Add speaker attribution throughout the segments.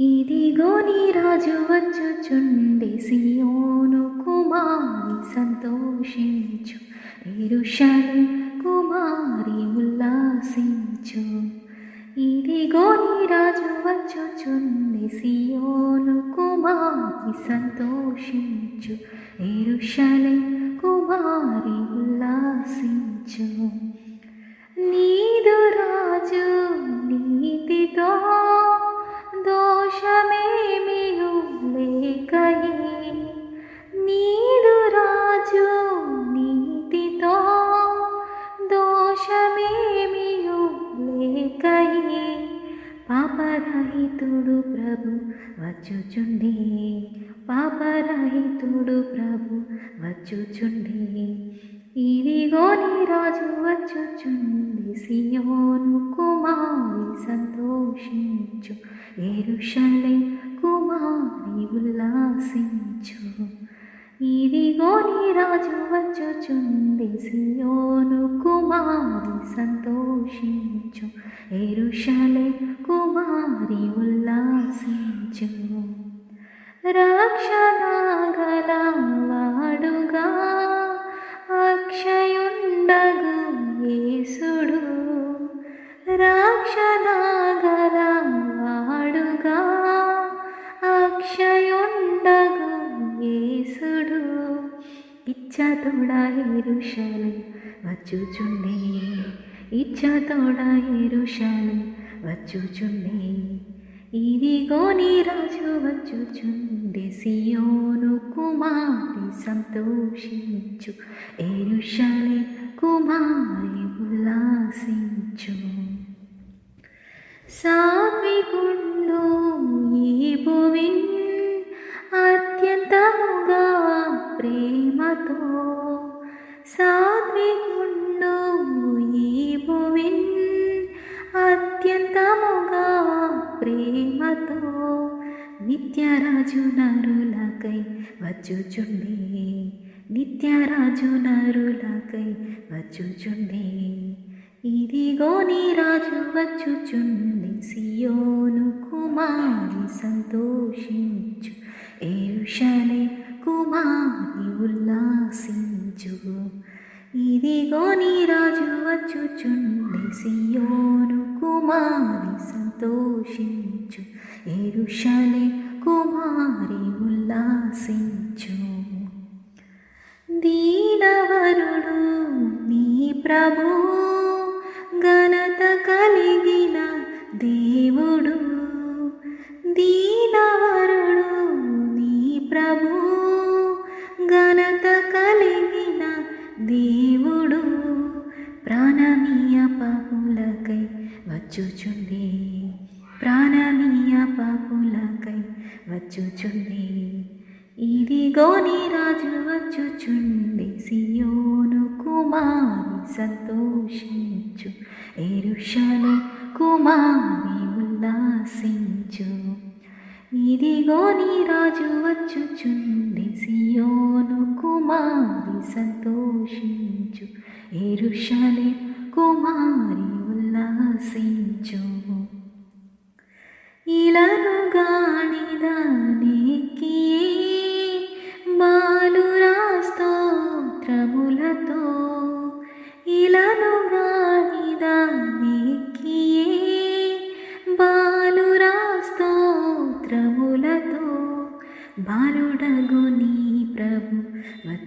Speaker 1: ఇదిగో నీ రాజు వచ్చుచుండి సియోను కుమారి సంతోషించు ఎరుషలి కుమారి ఉల్లాసించు. ఇదిగో నీ రాజు వచ్చుచుండి సియోను కుమారి సంతోషించు ఎరుషలి కుమారి ఉల్లాసించు. వచ్చుచుండి. పాపరహితుడు ప్రభు వచ్చుచుండి. ఇదిగో నీ రాజు వచ్చుచుండి. సియోను కుమారి సంతోషించు. ఎరుషలే కుమారి ఉల్లాసించు. ఇదిగో నీ రాజు వచ్చుచుంది సియోను కుమారి సంతోషించు. ఏరుషలే కుమారి ఉల్లాసించు. రక్షణ గలవాడుగా అక్షయుండగు యేసుడు. రక్షణగలవాడుగా అక్షయుండగు యేసుడు. ఇచ్చతోడ ఎరుషలే వచ్చుచుండే. ఇచ్చతోడ ఎరుషలే వచ్చుచుండే. ఇదిగో నీ రాజు వచ్చుచుండే సియోను కుమారి సంతోషించు ఎరుషలే కుమారి ఉల్లాసించు. సాత్వికుడు నిత్యరాజు నరులకై వచ్చుచుండే. నిత్యరాజు నరులకై వచ్చుచుండే. ఇదిగో నీ రాజు వచ్చుచుండి. సియోను కుమారి సంతోషించు. ఏషలే కుమారి ఉల్లాసించు ఇదిగో నీ రాజు వచ్చుచుండి. సియోను కుమారి సంతోషించు. ఏరుషలే కుమారి ఉల్లాసించు. దీనవరుడు నీ ప్రభు ఘనత కలిగిన దేవుడు. దీనవరుడు నీ ప్రభు ఘనత కలిగిన దేవుడు. ప్రాణమీయ పములకై వచ్చుచుండే వచ్చుచుండే. ఇదిగో నీ రాజు వచ్చుచుండి. సియోను కుమారి సంతోషించు. ఎరుషలు కుమారి ఉల్లాసించు. ఇదిగో నీ రాజు వచ్చుచుండి. సియోను కుమారి సంతోషించు. ఎరుషలే కుమారి ఉల్లాసించు. ఇలను గాణిదా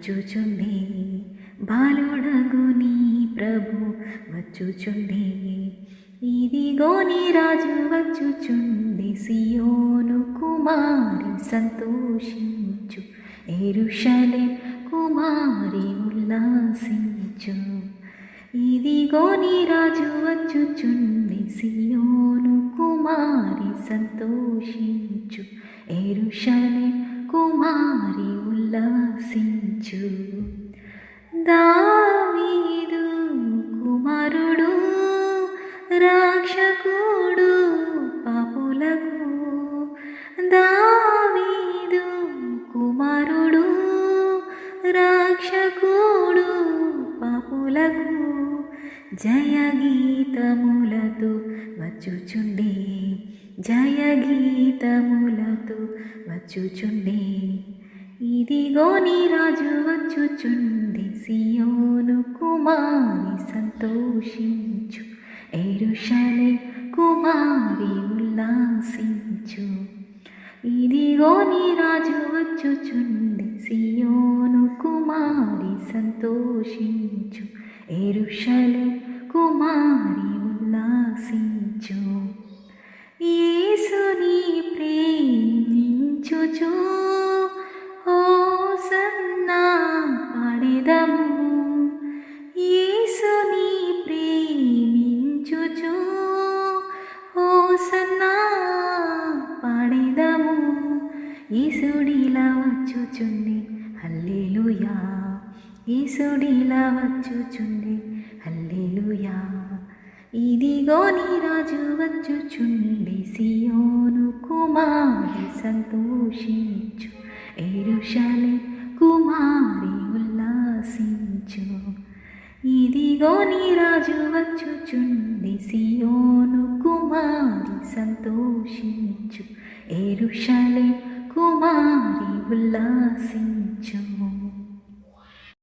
Speaker 1: వచ్చుచుంది బాలుడగు నీ ప్రభు వచ్చుచుంది ఇదిగో నీ రాజు వచ్చుచుంది సియోను కుమారి సంతోషించు. ఎరుషలే కుమారి ఉల్లాసించు. ఇదిగో నీ రాజు వచ్చుచుంది సియోను కుమారి సంతోషించు. ఎరుషలే కుమారి ఉల్లాసించు దావీదు కుమారుడు రాక్షకుడు పాపులకు. దావీదు కుమారుడు రాక్షకుడు పాపులకు. జయ గీతములతో వచ్చుచుండే జయ గీతము వచ్చుచుండే. ఇదిగో నీ రాజు వచ్చుచుంది సియోను కుమారి సంతోషించు. ఎరుషలే కుమారి ఉల్లాసించు. ఇదిగో నీ రాజు వచ్చుచుంది సియోను కుమారి సంతోషించు. ఎరుషలే కుమారి ఉల్లాసించు. యేసుని ప్రేమించుచు ఈసుడిలా వచ్చుచుండి హల్లెలూయా. ఈసుడిలా వచ్చుచుండి హల్లెలూయా. ఇదిగో నీ రాజు వచ్చుచుండి సియోను కుమారి సంతోషించు ఎరుషలే కుమారి ఉల్లాసించు. ఇదిగో నీ రాజు వచ్చుచుండి సియోను కుమారి సంతోషించు ఎరుషలే కుమారి ఉల్లాసించు